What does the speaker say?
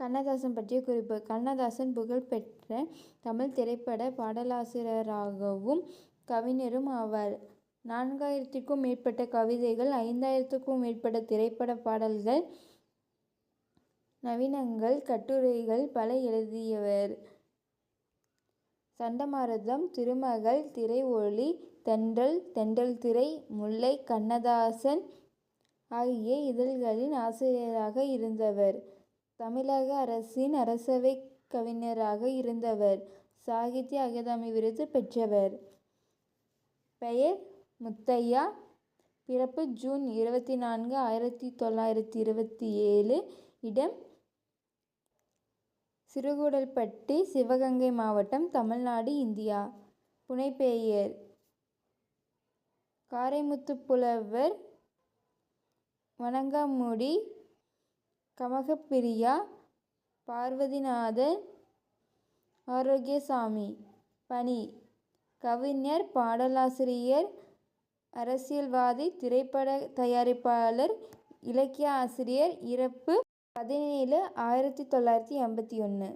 கண்ணதாசன் பற்றிய குறிப்பு கண்ணதாசன் புகழ்பெற்ற தமிழ் திரைப்பட பாடலாசிரியராகவும் கவிஞரும் ஆவார். நான்காயிரத்திற்கும் மேற்பட்ட கவிதைகள் ஐந்தாயிரத்துக்கும் மேற்பட்ட திரைப்பட பாடல்கள் நவீனங்கள் கட்டுரைகள் பல எழுதியவர். சண்டமாரதம் திருமகள் திரை ஒளி தென்றல் தென்றல்திரை முல்லை கண்ணதாசன் ஆகிய இதழ்களின் ஆசிரியராக இருந்தவர். தமிழக அரசின் அரசவைக் கவிஞராக இருந்தவர். சாகித்ய அகாதமி விருது பெற்றவர். பெயர் முத்தையா. பிறப்பு ஜூன் இருபத்து நான்கு ஆயிரத்து தொள்ளாயிரத்து இருபத்தி ஏழு. இடம் சிறுகூடல்பட்டி சிவகங்கை மாவட்டம் தமிழ்நாடு இந்தியா. புனைப்பெயர் காரைமுத்துப்புலவர் வணங்காமுடி கமகப்பிரியா பார்வதிநாதன் ஆரோக்கியசாமி. பணி: கவிஞர் பாடலாசிரியர் அரசியல்வாதி திரைப்பட தயாரிப்பாளர் இலக்கிய ஆசிரியர். இறப்பு பதினேழு. ஆயிரத்தி தொள்ளாயிரத்தி எண்பத்தி ஒன்று.